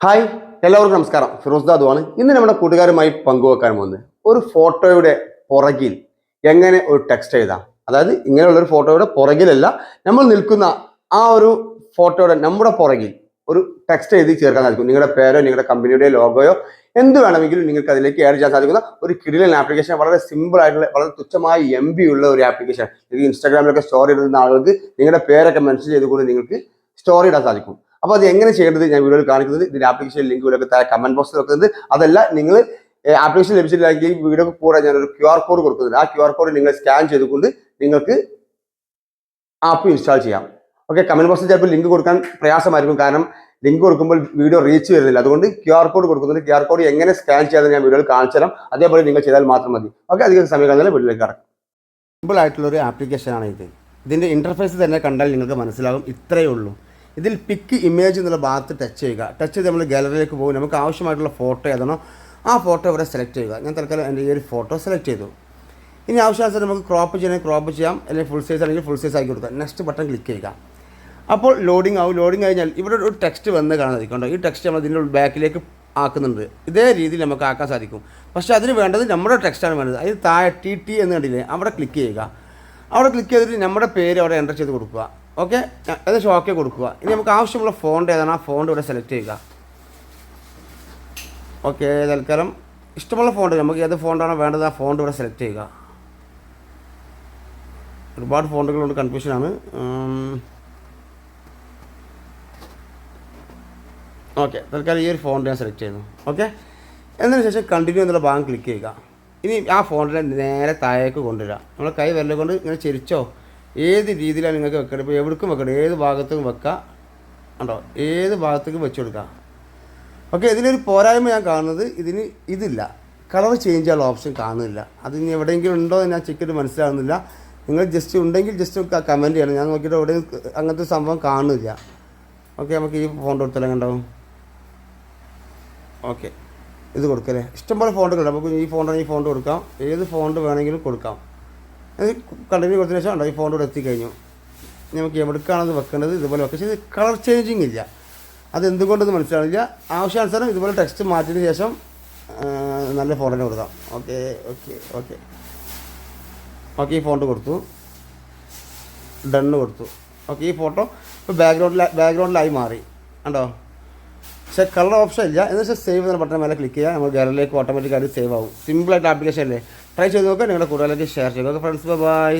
Hi എല്ലാവർക്കും നമസ്കാരം. ഫിറോസ് ആണ് ഇന്ന് നമ്മുടെ കൂട്ടുകാരുമായി പങ്കുവെക്കാൻ പോകുന്നത് ഒരു ഫോട്ടോയുടെ പുറകിൽ എങ്ങനെ ഒരു ടെക്സ്റ്റ് എഴുതാം. അതായത് ഇങ്ങനെയുള്ള ഒരു ഫോട്ടോയുടെ പുറകിലല്ല നമ്മൾ നിൽക്കുന്ന ആ ഒരു ഫോട്ടോയുടെ നമ്മുടെ പുറകിൽ ഒരു ടെക്സ്റ്റ് എഴുതി ചേർക്കാൻ സാധിക്കും. നിങ്ങളുടെ പേരോ നിങ്ങളുടെ കമ്പനിയുടെ ലോഗോയോ എന്ത് വേണമെങ്കിലും നിങ്ങൾക്ക് അതിലേക്ക് ആഡ് ചെയ്യാൻ സാധിക്കുന്ന ഒരു കിടിലൻ ആപ്ലിക്കേഷൻ വളരെ സിമ്പിൾ ആയിട്ടുള്ള വളരെ തുച്ഛമായ എം ബി ഉള്ള ഒരു ആപ്ലിക്കേഷൻ ഇൻസ്റ്റാഗ്രാമിലൊക്കെ സ്റ്റോറി ഇടുന്ന ആളുകൾക്ക് നിങ്ങളുടെ പേരൊക്കെ മെൻഷൻ ചെയ്തുകൊണ്ട് നിങ്ങൾക്ക് സ്റ്റോറി ഇടാൻ സാധിക്കും. അപ്പോൾ അത് എങ്ങനെ ചെയ്യേണ്ടത് ഞാൻ വീഡിയോയിൽ കാണിക്കുന്നത്. ഇതിന്റെ ആപ്ലിക്കേഷൻ ലിങ്ക് വിലൊക്കെ താഴെ കമന്റ് ബോക്സിൽ വെക്കുന്നത് അതല്ല നിങ്ങൾ ആപ്ലിക്കേഷൻ ലഭിച്ചിട്ടില്ലെങ്കിൽ വീഡിയോ കൂടെ ഞാൻ ഒരു ക്യു ആർ കോഡ് കൊടുക്കുന്നുണ്ട്. ആ ക്യു ആർ കോഡ് നിങ്ങൾ സ്കാൻ ചെയ്തുകൊണ്ട് നിങ്ങൾക്ക് ആപ്പ് ഇൻസ്റ്റാൾ ചെയ്യാം. ഓക്കെ കമന്റ് ബോക്സിൽ ചിലപ്പോൾ ലിങ്ക് കൊടുക്കാൻ പ്രയാസമായിരിക്കും. കാരണം ലിങ്ക് കൊടുക്കുമ്പോൾ വീഡിയോ റീച്ച് വരുന്നില്ല. അതുകൊണ്ട് ക്യു ആർ കോഡ് കൊടുക്കുന്നുണ്ട്. ക്യു ആർ കോഡ് എങ്ങനെ സ്കാൻ ചെയ്യാതെ ഞാൻ വീഡിയോയിൽ കാണിച്ചു തരാം. അതേപോലെ നിങ്ങൾ ചെയ്താൽ മാത്രം മതി. ഓക്കെ അധികം സമയം കഴിഞ്ഞാൽ വീട്ടിലേക്ക് കടക്കാം. സിമ്പിൾ ആയിട്ടുള്ള ഒരു ആപ്ലിക്കേഷനാണ് ഇത്. ഇതിന്റെ ഇന്റർഫേസ് തന്നെ കണ്ടാൽ നിങ്ങൾക്ക് മനസ്സിലാകും. ഇത്രയേ ഉള്ളൂ. ഇതിൽ പിക്ക് ഇമേജ് എന്നുള്ള ഭാഗത്ത് ടച്ച് ചെയ്യുക. ടച്ച് ചെയ്ത് നമ്മൾ ഗാലറിയിലേക്ക് പോകും. നമുക്ക് ആവശ്യമായിട്ടുള്ള ഫോട്ടോ ഏതാണോ ആ ഫോട്ടോ ഇവിടെ സെലക്ട് ചെയ്യുക. ഞാൻ തൽക്കാലം എന്റെ ഈ ഒരു ഫോട്ടോ സെലക്ട് ചെയ്തു. ഇനി ആവശ്യമായിട്ട് നമുക്ക് ക്രോപ്പ് ചെയ്യണമെങ്കിൽ ക്രോപ്പ് ചെയ്യാം. അല്ലെങ്കിൽ ഫുൾ സൈസ് ആണെങ്കിൽ ഫുൾ സൈസ് ആക്കി കൊടുക്കാം നെക്സ്റ്റ് ബട്ടൺ ക്ലിക്ക് ചെയ്യുക. അപ്പോൾ ലോഡിംഗ് ആവും. ലോഡിംഗ് കഴിഞ്ഞാൽ ഇവിടെ ഒരു ടെക്സ്റ്റ് വന്ന് കാണാതിരിക്കും കണ്ടോ ഈ ടെക്സ്റ്റ് നമ്മൾ ഇതിന്റെ ബാക്കിലേക്ക് ആക്കുന്നുണ്ട്. ഇതേ രീതിയിൽ നമുക്ക് ആക്കാൻ സാധിക്കും. പക്ഷേ അതിന് വേണ്ടത് നമ്മുടെ ടെക്സ്റ്റാണ് വേണ്ടത്. അതിന് താഴെ ടി ടി എന്ന് കണ്ടില്ലേ അവിടെ ക്ലിക്ക് ചെയ്യുക. അവിടെ ക്ലിക്ക് ചെയ്തിട്ട് നമ്മുടെ പേര് അവിടെ എന്റർ ചെയ്ത് കൊടുക്കുക. ഓക്കെ അത് ഷോക്കെ കൊടുക്കുക. ഇനി നമുക്ക് ആവശ്യമുള്ള ഫോണ്ട് ഏതാണ്? ആ ഫോണ്ട് ഇവിടെ സെലക്ട് ചെയ്യുക. ഓക്കെ തൽക്കാലം. ഇഷ്ടമുള്ള ഫോണ്ട് നമുക്ക് ഏത് ഫോണ്ടാണോ വേണ്ടത് ആ ഫോണ്ട് ഇവിടെ സെലക്ട് ചെയ്യുക. ഒരുപാട് ഫോണ്ടുകളുണ്ട് കൺഫ്യൂഷനാണ് ഓക്കെ തൽക്കാലം ഈ ഒരു ഫോണ്ട് ഞാൻ സെലക്ട് ചെയ്യുന്നു. ഓക്കെ എന്നതിന് ശേഷം കണ്ടിന്യൂ എന്നുള്ള ഭാഗം ക്ലിക്ക് ചെയ്യുക. ഇനി ആ ഫോണിനെ നേരെ താഴേക്ക് കൊണ്ടുവരിക. നമ്മൾ കൈ വിരലുകൊണ്ട് ഇങ്ങനെ ചിരിച്ചോ ഏത് രീതിയിലാണ് നിങ്ങൾക്ക് വെക്കണം ഇപ്പോൾ എവിടേക്കും വെക്കണം ഏത് ഭാഗത്തും വെക്കാം? ഉണ്ടോ? ഏത് ഭാഗത്തേക്കും വെച്ച് കൊടുക്കാം? ഓക്കെ ഇതിനൊരു പോരായ്മ ഞാൻ കാണുന്നത് ഇതിന് ഇതില്ല. കളർ ചേഞ്ച് ചെയ്യാനുള്ള ഓപ്ഷൻ കാണുന്നില്ല. അത് ഇനി എവിടെയെങ്കിലും ഉണ്ടോ എന്ന് ഞാൻ ചെക്ക് ചെയ്ത് മനസ്സിലാകുന്നില്ല നിങ്ങൾ ജസ്റ്റ് ഉണ്ടെങ്കിൽ ജസ്റ്റ് കമന്റ് ചെയ്യണം. ഞാൻ നോക്കിയിട്ട് എവിടെയും അങ്ങനത്തെ സംഭവം കാണുന്നില്ല. ഓക്കെ നമുക്ക് ഈ ഫോൺ കൊടുത്താലും ഉണ്ടാവും ഓക്കെ ഇത് കൊടുക്കല്ലേ? ഇഷ്ടംപോലെ ഫോണ്ട് ഫോണ്ടുകളുണ്ട് നമുക്ക് ഈ ഫോണ്ടാണ് ഈ ഫോണ്ട് കൊടുക്കാം. ഏത് ഫോണ്ട് വേണമെങ്കിലും കൊടുക്കാം. അത് കണ്ടിന്യൂ കൊടുത്തതിന് ശേഷം ഉണ്ടോ ഈ ഫോണിലൂടെ എത്തിക്കഴിഞ്ഞു. നമുക്ക് എവിടേക്കാണത് വെക്കേണ്ടത് ഇതുപോലെ വെക്കുക പക്ഷേ ഇത് കളർ ചേഞ്ചിങ് ഇല്ല. അത് എന്തുകൊണ്ടെന്ന് മനസ്സിലാവില്ല ആവശ്യാനുസരണം ഇതുപോലെ ടെക്സ്റ്റ് മാറ്റിയതിന് ശേഷം നല്ല ഫോണ്ട് തന്നെ കൊടുക്കാം. ഓക്കെ ഓക്കെ ഓക്കെ ഓക്കെ ഈ ഫോണ്ട് കൊടുത്തു. ഡണ്ണ് കൊടുത്തു. ഓക്കെ ഈ ഫോട്ടോ ഇപ്പോൾ ബാക്ക്ഗ്രൗണ്ടിൽ ബാക്ക്ഗ്രൗണ്ടിലായി മാറി. കണ്ടോ? പക്ഷേ കളർ ഓപ്ഷൻ ഇല്ല. എന്ന് വെച്ചാൽ സേവ് എന്ന ബട്ടൺ മേലെ ക്ലിക്ക് ചെയ്യുക നമ്മൾ ഗാലറിയിലേക്ക് ഓട്ടോമാറ്റിക്കായിട്ട് സേവ് ആവും. സിമ്പിളായിട്ട് ആപ്ലിക്കേഷൻ അല്ലേ? ട്രൈ ചെയ്ത് നോക്കുക നിങ്ങളുടെ കൂടുതലേക്ക് ഷെയർ ചെയ്യുക ഫ്രണ്ട്സ് ബൈ